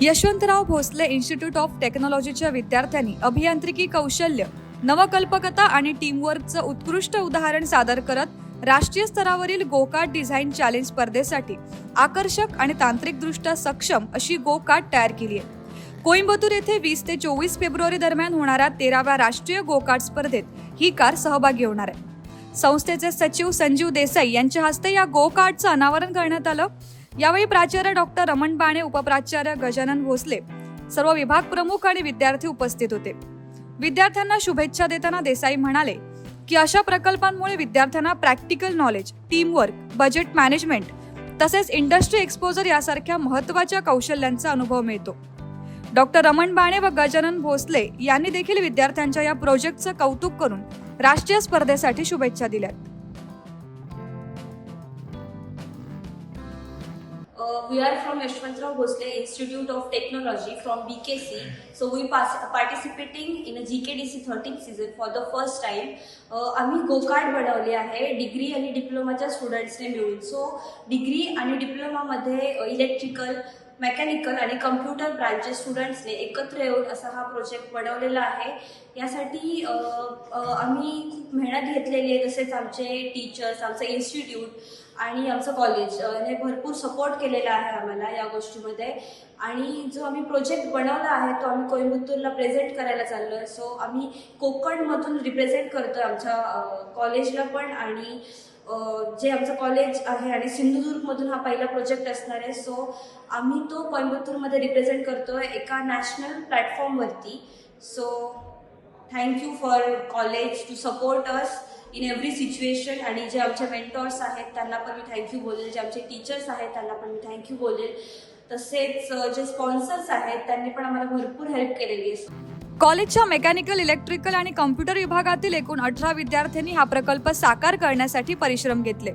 Yashwantrao Bhosale institute of टेक्नॉलॉजीच्या विद्यार्थ्यांनी अभियांत्रिकी कौशल्य नवकल्पकता आणि टीमवर्कचं उत्कृष्ट उदाहरण सादर करत राष्ट्रीय स्तरावरील गोकाट डिझाईन चॅलेंज स्पर्धेसाठी आकर्षक आणि तांत्रिकदृष्ट्या सक्षम अशी गोकाट तयार केली आहे. कोइंबतूर येथे वीस ते चोवीस फेब्रुवारी दरम्यान होणाऱ्या तेराव्या राष्ट्रीय गोकाट स्पर्धेत ही कार सहभागी होणार आहे. संस्थेचे सचिव संजीव देसाई यांच्या हस्ते या गो कार्डचं अनावरण करण्यात आलं. यावेळी प्राचार्य डॉक्टर रमण बाणे उपप्राचार्य गजानन भोसले सर्व विभाग प्रमुख आणि विद्यार्थी उपस्थित होते. विद्यार्थ्यांना शुभेच्छा देताना देसाई म्हणाले की अशा प्रकल्पांमुळे विद्यार्थ्यांना practical knowledge teamwork budget management तसेच इंडस्ट्री एक्सपोजर यासारख्या महत्त्वाच्या कौशल्यांचा अनुभव मिळतो. डॉक्टर रमण बाणे व गजानन भोसले यांनी देखील विद्यार्थ्यांच्या या प्रोजेक्टचं कौतुक करून राष्ट्रीय स्पर्धेसाठी शुभेच्छा दिल्या we are from Yashwantrao Bhosle Institute of Technology from BKC. So we pass, participating in a GKDC 13th season for the first time. Uh, आम्ही गोकार्ड बनवले आहे डिग्री आणि डिप्लोमाच्या स्टुडंट्सने मिळून सो डिग्री आणि डिप्लोमामध्ये इलेक्ट्रिकल मेकॅनिकल आणि कम्प्युटर ब्रांचचे स्टुडंट्सने एकत्र येऊन असा हा प्रोजेक्ट बनवलेला आहे यासाठी uh, uh, आम्ही खूप मेहनत घेतलेली आहे तसेच आमचे टीचर्स आमचं इन्स्टिट्यूट आणि आमचं कॉलेज हे भरपूर सपोर्ट केलेला आहे आम्हाला या गोष्टीमध्ये. आणि जो आम्ही प्रोजेक्ट बनवला आहे तो आम्ही कोइंबतूरला प्रेझेंट करायला चाललो आहे सो आम्ही कोकणमधून रिप्रेझेंट करतो आहे आमच्या कॉलेजला पण आणि जे आमचं कॉलेज आहे आणि सिंधुदुर्गमधून हा पहिला प्रोजेक्ट असणार आहे. सो आम्ही तो कोइंबतूरमध्ये रिप्रेझेंट करतो आहे एका नॅशनल प्लॅटफॉर्मवरती so thank you for college to support us in every situation आणि जे आमचे मेंटॉर्स आहेत त्यांना पण मी थँक्यू बोलेल. जे आमचे टीचर्स आहेत त्यांना पण मी थँक्यू बोलेल. तसेच जे स्पॉन्सर्स आहेत त्यांनी पण आम्हाला भरपूर हेल्प केलेली आहे. कॉलेजच्या मेकॅनिकल इलेक्ट्रिकल आणि कम्प्युटर विभागातील एकूण अठरा विद्यार्थ्यांनी हा प्रकल्प साकार करण्यासाठी परिश्रम घेतले.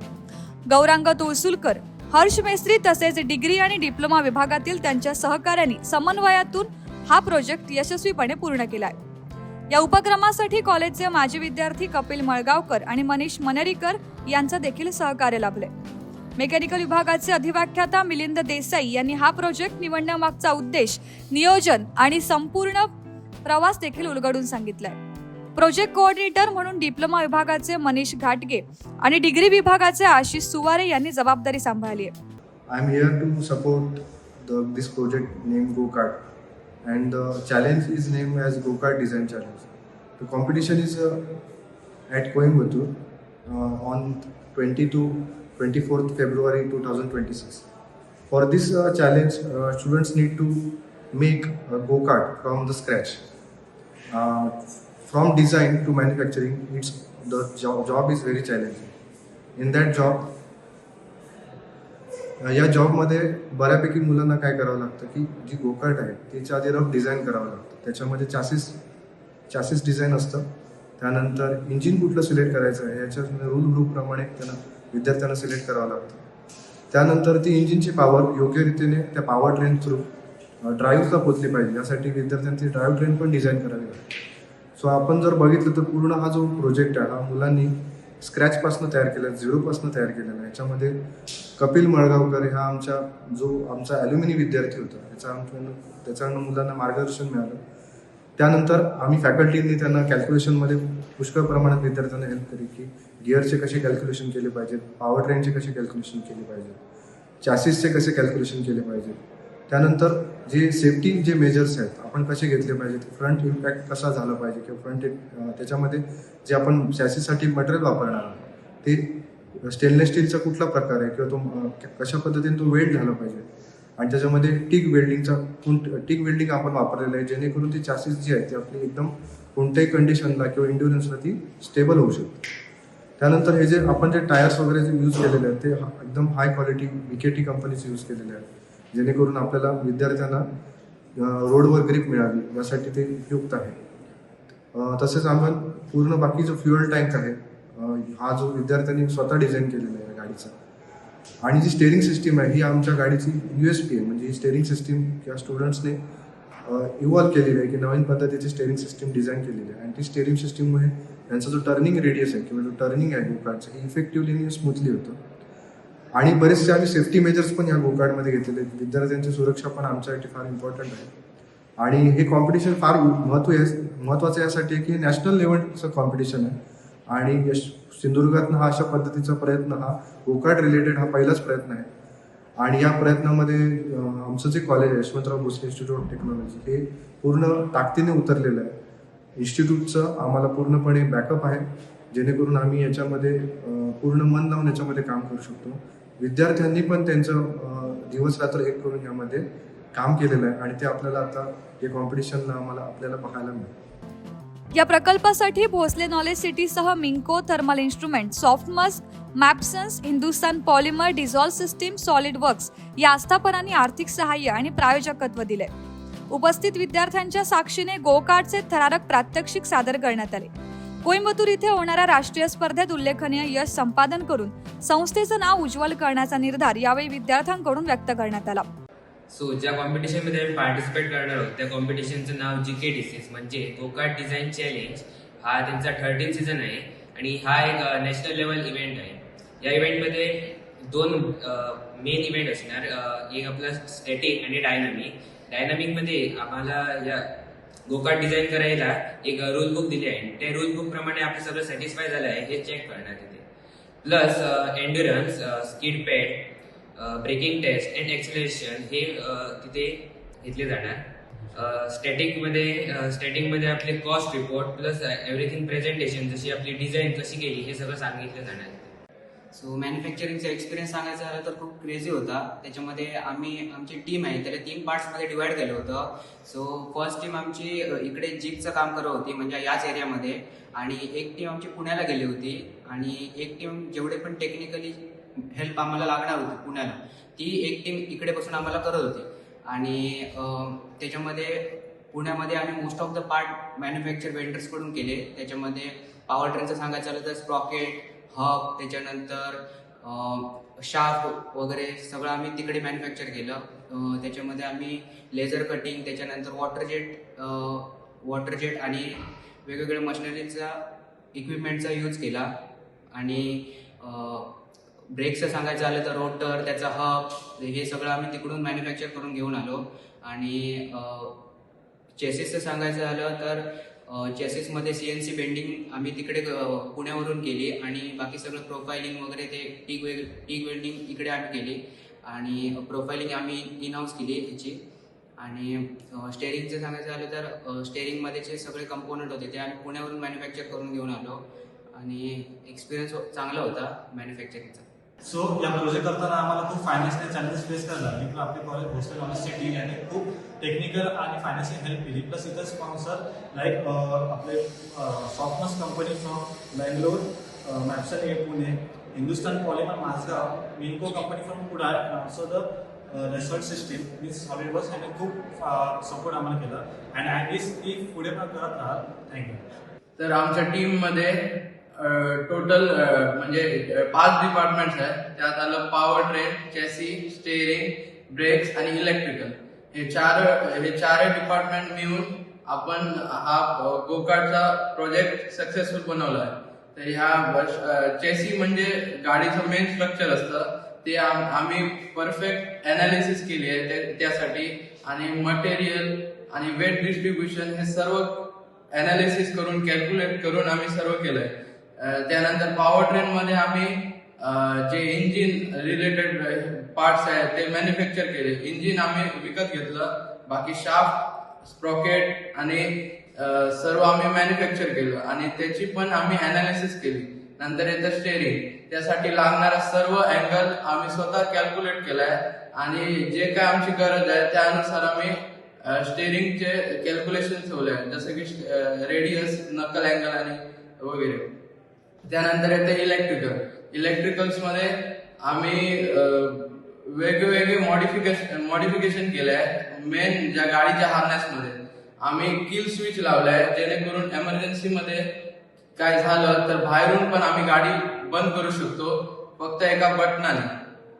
गौरांग तुळसुलकर हर्ष मेस्त्री तसेच डिग्री आणि डिप्लोमा विभागातील त्यांच्या सहकाऱ्यांनी समन्वयातून हा प्रोजेक्ट यशस्वीपणे पूर्ण केलाय. या उपक्रमासाठी कॉलेजचे माजी विद्यार्थी कपिल मळगावकर आणि मनीष मनेरीकर यांचं देखील सहकार्य लाभले मेकॅनिकल विभागाचे अधिव्याख्याता मिलिंद देसाई यांनी हा प्रोजेक्ट निवडण्यामागचा उद्देश नियोजन आणि संपूर्ण प्रवास देखील उलगडून सांगितलाय. प्रोजेक्ट कोऑर्डिनेटर म्हणून डिप्लोमा विभागाचे मनीष घाटगे आणि डिग्री विभागाचे आशिष सुवारे यांनी जबाबदारी सांभाळली आहे. I am here to support this project name go kart and the challenge is named as Go-Kart Design Challenge. The competition is uh, at Coimbatore uh, on 20 to 24th February 2026. For this uh, challenge, uh, students need to make a go-kart from the scratch. Uh, from design to manufacturing, it's the job, job is very challenging. In that job, या जॉबमध्ये बऱ्यापैकी मुलांना काय करावं लागतं की जी गोकर्ट आहे तिच्या आधी रफ डिझाईन करावं लागतं. त्याच्यामध्ये चासीस चासीस डिझाईन असतं. त्यानंतर इंजिन कुठलं सिलेक्ट करायचं आहे याच्या रूल ग्रुपप्रमाणे त्यांना विद्यार्थ्यांना सिलेक्ट करावं लागतं. त्यानंतर ती इंजिनची पॉवर योग्य रीतीने त्या पॉवर ट्रेन थ्रू ड्राईव्हला पोचली पाहिजे. यासाठी विद्यार्थ्यांची ड्राईव्ह ट्रेन पण डिझाईन करावी लागते. सो आपण जर बघितलं तर पूर्ण हा जो प्रोजेक्ट आहे हा मुलांनी स्क्रॅचपासून तयार केलं झिरोपासून तयार केलेलं आहे. याच्यामध्ये कपिल मळगावकर हा आमच्या जो आमचा ॲल्युमिनी विद्यार्थी होता त्याचा आमच्यानं त्याच्यानं मुलांना मार्गदर्शन मिळालं. त्यानंतर आम्ही फॅकल्टींनी त्यांना कॅल्क्युलेशनमध्ये पुष्कळ प्रमाणात विद्यार्थ्यांना हेल्प केली की गिअरचे कसे कॅल्क्युलेशन केले पाहिजेत पॉवर ट्रेनचे कसे कॅल्क्युलेशन केले पाहिजेत चॅसिसचे कसे कॅल्क्युलेशन केले पाहिजेत. त्यानंतर जे सेफ्टी जे मेजर्स आहेत आपण कसे घेतले पाहिजेत फ्रंट इम्पॅक्ट कसा झाला पाहिजे? किंवा फ्रंट त्याच्यामध्ये जे आपण सॅसीसाठी मटेरियल वापरणार आहोत ते स्टेनलेस स्टीलचा कुठला प्रकार आहे? किंवा तो कशा पद्धतीने तो वेल्ड झाला पाहिजे? आणि त्याच्यामध्ये टिक वेल्डिंगचा टिक वेल्डिंग आपण वापरलेलं आहे जेणेकरून ती चॅसेस जी आहे ती आपली एकदम कोणत्याही कंडिशनला किंवा इंड्युरन्सला ती स्टेबल होऊ शकते. त्यानंतर हे जे आपण जे टायर्स वगैरे जे यूज केलेले आहेत ते एकदम हाय क्वालिटी विकेटी कंपनीचे यूज केलेले आहेत. जेणेकरून आपल्याला विद्यार्थ्यांना रोडवर ग्रीप मिळावी यासाठी ते उपयुक्त आहे. तसेच आम्ही पूर्ण बाकी जो फ्युअल टँक आहे हा जो विद्यार्थ्यांनी स्वतः डिझाईन केलेला आहे या गाडीचा. आणि जी स्टेअरिंग सिस्टीम आहे ही आमच्या गाडीची यू एस पी आहे. म्हणजे ही स्टेअरिंग सिस्टीम किंवा स्टुडंट्सने इव्हॉल्व केलेली आहे की नवीन पद्धतीची स्टेअरिंग सिस्टीम डिझाईन केलेली आहे. आणि ती स्टेअरिंग सिस्टीममुळे त्यांचा जो टर्निंग रेडियस आहे किंवा जो टर्निंग आहे गोकार्डचं हे इफेक्टिव्हली स्मूथली होतं. आणि बरेचसे आम्ही सेफ्टी मेजर्स पण या गोकार्डमध्ये घेतलेले आहेत. विद्यार्थ्यांची सुरक्षा पण आमच्यासाठी फार इम्पॉर्टंट आहे. आणि हे कॉम्पिटिशन फार महत्त्व महत्वाचं यासाठी आहे की हे नॅशनल लेवलचं कॉम्पिटिशन आहे. आणि यश सिंधुदुर्गातनं हा अशा पद्धतीचा प्रयत्न हा गोकार्ड रिलेटेड हा पहिलाच प्रयत्न आहे. आणि या प्रयत्नामध्ये आमचं जे कॉलेज आहे Yashwantrao Bhosale institute of technology हे पूर्ण ताकदीने उतरलेलं आहे. इन्स्टिट्यूटचं आम्हाला पूर्णपणे बॅकअप आहे. जेणेकरून आम्ही याच्यामध्ये पूर्ण मन लावून याच्यामध्ये काम करू शकतो. विद्यार्थ्यांनी पण त्यांचं दिवस रात्र एक करून यामध्ये काम केलेलं आहे आणि ते आपल्याला आता या कॉम्पिटिशनला आम्हाला आपल्याला पाहायला मिळेल. या प्रकल्पासाठी भोसले नॉलेज सिटीसह मिंको थर्मल इन्स्ट्रुमेंट सॉफ्ट मस्क मॅप्सन्स Hindustan polymer Dassault system SolidWorks या आस्थापनांनी आर्थिक सहाय्य आणि प्रायोजकत्व दिले उपस्थित विद्यार्थ्यांच्या साक्षीने गोकार्डचे थरारक प्रात्यक्षिक सादर करण्यात आले. कोइंबतूर इथे होणाऱ्या राष्ट्रीय स्पर्धेत उल्लेखनीय यश संपादन करून संस्थेचं नाव उज्ज्वल करण्याचा निर्धार यावेळी विद्यार्थ्यांकडून व्यक्त करण्यात आला. सो ज्या कॉम्पिटिशनमध्ये पार्टिसिपेट करणार आहोत त्या कॉम्पिटिशनचं नाव जी के डिसीज म्हणजे गोकार्ट डिझाईन चॅलेंज हा त्यांचा थर्टीन सीझन आहे आणि हा एक नॅशनल लेवल इव्हेंट आहे. या इव्हेंटमध्ये दोन मेन इव्हेंट असणार एक आपला स्टॅटिक आणि डायनामिक डायनामिकमध्ये आम्हाला या गोकार्ड डिझाईन करायला एक रूल बुक दिली आहे. त्या रूल बुक प्रमाणे आपलं सगळं सॅटिस्फाय झालं आहे हे चेक करण्यात येते plus endurance skid pad braking test and acceleration हे तिथे घेतले जाणार. स्टॅटिकमध्ये स्टॅटिकमध्ये आपले cost report plus everything presentation जशी आपली डिझाईन कशी केली हे सगळं सांगितलं जाणार सो मॅन्युफॅक्चरिंगचा एक्सपिरियन्स सांगायचा झाला तर खूप क्रेझी होता. त्याच्यामध्ये आम्ही आमची टीम आहे त्याला तीन पार्ट्समध्ये डिवाईड केलं होतं. सो फर्स्ट टीम आमची इकडे जीपचं काम करत होती म्हणजे याच एरियामध्ये आणि एक टीम आमची पुण्याला गेली होती. आणि एक टीम जेवढे पण टेक्निकली हेल्प आम्हाला लागणार होती पुण्याला ती एक टीम इकडे बसून आम्हाला करत होती. आणि त्याच्यामध्ये पुण्यामध्ये आम्ही most of the part manufacture वेंडर्सकडून केले. त्याच्यामध्ये पॉवर ट्रेनचं सांगायचं झालं तर स्प्रॉकेट हब त्याच्यानंतर शार्प वगैरे सगळं आम्ही तिकडे मॅन्युफॅक्चर केलं. त्याच्यामध्ये आम्ही लेझर कटिंग त्याच्यानंतर वॉटर जेट वॉटर जेट आणि वेगवेगळ्या मशिनरीचा इक्विपमेंटचा यूज केला. आणि ब्रेकचं सांगायचं झालं तर रोटर त्याचा हब हे सगळं आम्ही तिकडून मॅन्युफॅक्चर करून घेऊन आलो. आणि चेसिसचं सांगायचं झालं तर चेसिसमध्ये सी एन सी बेंडिंग आम्ही तिकडे पुण्यावरून केली आणि बाकी सगळं प्रोफायलिंग वगैरे ते टीक वेग टीक वेल्डिंग इकडे आम्ही केली आणि प्रोफायलिंग आम्ही इन हाऊस केली याची आणि स्टेअरिंगचं सांगायचं झालं तर स्टेअरिंगमध्येचे सगळे कंपोनंट होते ते आम्ही पुण्यावरून मॅन्युफॅक्चर करून घेऊन आलो आणि एक्सपिरियन्स चांगला होता मॅन्युफॅक्चरिंगचा सो या प्रोजेक्ट करताना आम्हाला खूप फायनान्शियल चॅलेंज फेस करायला लागले आपले कॉलेज होस्टेल नॉलेज सिटी याने खूप टेक्निकल आणि फायनान्शियल हेल्प केली. प्लस इथं स्पॉन्सर लाईक आपले सॉफ्टनस company from Bangalore मॅप्सन A Pune Hindustan polymer Mazgaon Minco company from Kudal so the resort system means solid वर्स याने खूप uh, सपोर्ट आम्हाला केला. अँड ॲट लिस्ट ती पुढे पण करत राहा थँक्यू तर आमच्या टीममध्ये टोटल म्हणजे पाच डिपार्टमेंट्स आहेत. त्यात आलं power train chassis steering brakes आणि इलेक्ट्रिकल हे चार हे चारही डिपार्टमेंट मिळून आपण हा गोकार्डचा प्रोजेक्ट सक्सेसफुल बनवला आहे. तर ह्या चेसी म्हणजे गाडीचं मेन स्ट्रक्चर असतं. ते आम्ही परफेक्ट अनालिसिस केली आहे त्यासाठी. आणि मटेरियल आणि वेट डिस्ट्रीब्युशन हे सर्व अनालिसिस करून कॅल्क्युलेट करून आम्ही सर्व केलं आहे त्यानंतर पॉवर ट्रेन मध्ये आम्ही जे इंजिन रिलेटेड पार्ट्स आहेत ते मॅन्युफॅक्चर केले. इंजिन आम्ही विकत घेतलं. बाकी शाफ्ट स्प्रॉकेट आणि सर्व आम्ही मॅन्युफॅक्चर केलं. आणि त्याची पण आम्ही अनालिसिस केली. नंतर येतं स्टेरिंग त्यासाठी लागणारा सर्व अँगल आम्ही स्वतः कॅल्क्युलेट केलाय. आणि जे काय आमची गरज आहे त्यानुसार आम्ही स्टेअरिंगचे कॅल्क्युलेशन ठेवले आहेत जसं की रेडियस नकल अँगल आणि वगैरे. त्यानंतर येते इलेक्ट्रिकल इलेक्ट्रिकल्समध्ये आम्ही वेगवेगळे मॉडिफिकेशन मॉडिफिकेशन केले आहे मेन ज्या गाडीच्या हार्नेस मध्ये. आम्ही किल स्विच लावलाय जेणेकरून एमर्जन्सी मध्ये काय झालं तर बाहेरून पण आम्ही गाडी बंद करू शकतो. फक्त एका बटनाने